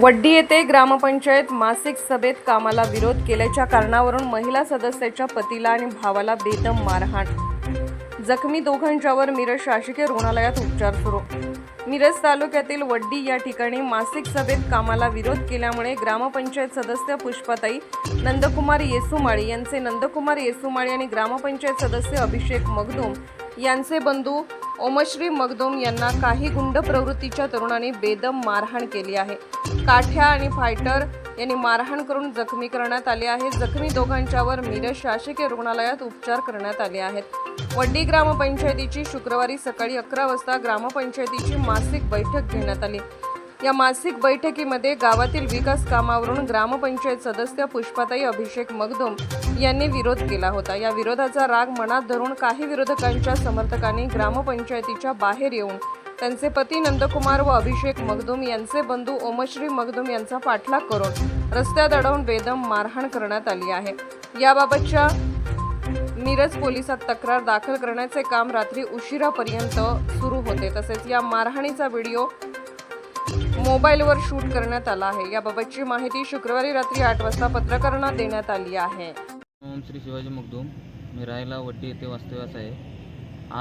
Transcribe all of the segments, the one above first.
वड्डी येथे ग्रामपंचायत मासिक सभेत कामाला विरोध केल्याच्या कारणावरून महिला सदस्याच्या पतीला आणि भावाला बेदम मारहाण. जखमी दोघांच्यावर मिरज शासकीय रुग्णालयात उपचार सुरू. मिरज तालुक्यातील वड्डी या ठिकाणी मासिक सभेत कामाला विरोध केल्यामुळे ग्रामपंचायत सदस्य पुष्पाताई नंदकुमार येसुमाळी यांचे नंदकुमार येसुमाळी आणि ग्रामपंचायत सदस्य अभिषेक मगदूम यांचे बंधू ओमश्री मगदोम यांना काही गुंड प्रवृत्तीच्या तरुणांनी बेदम मारहाण केली आहे. काठ्या आणि फायटर यांनी मारहाण करून जखमी करण्यात आले आहे जखमी दोघांच्यावर मिरज शासकीय रुग्णालयात उपचार करण्यात आले आहेत. वड्डी ग्रामपंचायतीची शुक्रवारी सकाळी अकरा वाजता ग्रामपंचायतीची मासिक बैठक घेण्यात आली. या मासिक बैठकीमध्ये गावातील विकास कामावरून ग्रामपंचायत सदस्य पुष्पाताई अभिषेक मगदुम यांनी विरोध केला होता. या विरोधाचा राग मनात धरून काही विरोधकांच्या समर्थकांनी ग्रामपंचायतीच्या बाहेर येऊन त्यांचे पती नंदकुमार व अभिषेक मगदुम यांचे बंधू ओमश्री मगदुम यांचा पाठलाग करून रस्त्यात अडवून बेदम मारहाण करण्यात आली आहे. याबाबतच्या मिरज पोलिसात तक्रार दाखल करण्याचे काम रात्री उशिरापर्यंत सुरू होते. तसेच या मारहाणीचा व्हिडिओ मोबाईलवर शूट करण्यात आला आहे. याबाबतची माहिती शुक्रवारी रात्री आठ वाजता पत्रकारांना देण्यात आली आहे. ओम श्री शिवाजी मुगदूम मी राहायला वड्डी येथे वास्तव्यास आहे.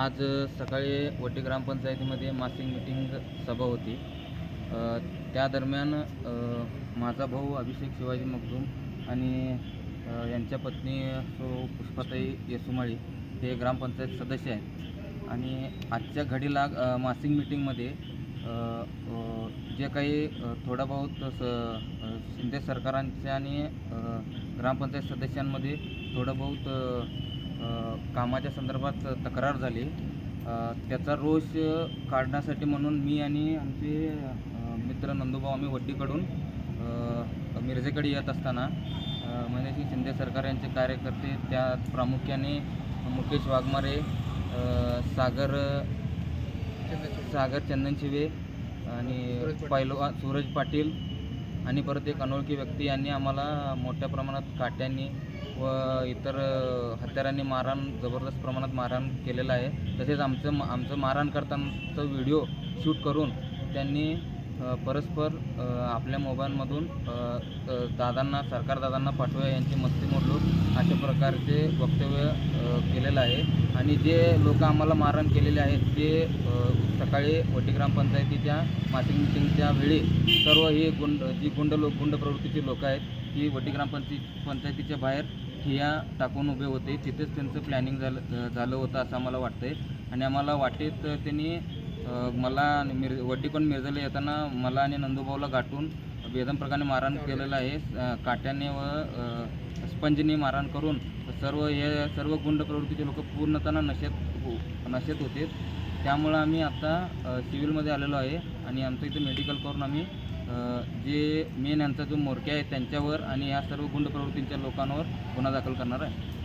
आज सकाळी वड्डी ग्रामपंचायतीमध्ये मासिक मिटिंग सभा होती. त्या दरम्यान माझा भाऊ अभिषेक शिवाजी मगदूम आणि यांच्या पत्नी सो पुष्पाताई येसुमाळी हे ग्रामपंचायत सदस्य आहेत. आणि आजच्या घडीला मासिक मिटिंगमध्ये जे काही अ, थोडा बहुत स शिंदे सरकारांच्या आणि ग्रामपंचायत सदस्यांमध्ये थोडं बहुत कामाच्या संदर्भात तक्रार झाली. त्याचा रोष काढण्यासाठी म्हणून मी आणि आमचे मित्र नंदुभाऊ आम्ही वड्डीकडून मिरजेकडे येत असताना म्हणजे शिंदे सरकार यांचे कार्यकर्ते त्यात प्रामुख्याने मुकेश वाघमारे सागर सागर चंदन शिवे आणि पैलवान सूरज पाटील आणि परत एक अनोळखी व्यक्ती यांनी आम्हाला मोठ्या प्रमाणात काट्यांनी व इतर हत्यारांनी मारहाण जबरदस्त प्रमाणात मारहाण केलेलं आहे. तसेच आमचं म- आमचं मारहाण करतानाचा व्हिडिओ शूट करून त्यांनी परस्पर आपल्या मोबाईलमधून दादांना सरकार दादांना पाठवूया यांची मस्ती मोडलो. अशा प्रकारचे वक्तव्य केलेलं आहे. आणि जे लोक आम्हाला मारहाण केलेले आहेत ते सकाळी वटी ग्रामपंचायतीच्या मासिक मिटिंगच्या वेळी सर्व हे गुंड जी गुंड लोक गुंड प्रवृत्तीची लोक आहेत ती वटी ग्रामपंचायत पंचायतीच्या बाहेर ठिया टाकून उभे होते. तिथेच त्यांचं प्लॅनिंग झालं झालं होतं असं आम्हाला वाटतंय. आणि आम्हाला वाटेत त्यांनी मला मिर वड्डीकडून मिरजले येताना मला आणि नंदूभाऊला गाठून बेदम प्रकारे मारहाण केलेलं आहे. काट्याने व स्पंजने मारहाण करून सर्व हे सर्व गुंड प्रवृत्तीचे लोक पूर्णतः नशेत हो नशेत होते. त्यामुळं आम्ही आता सिव्हिलमध्ये आलेलो आहे आणि आमचं इथे मेडिकल करून आम्ही जे मेन यांचा जो मोरक्या आहे त्यांच्यावर आणि या सर्व गुंड प्रवृत्तींच्या लोकांवर गुन्हा दाखल करणार आहे.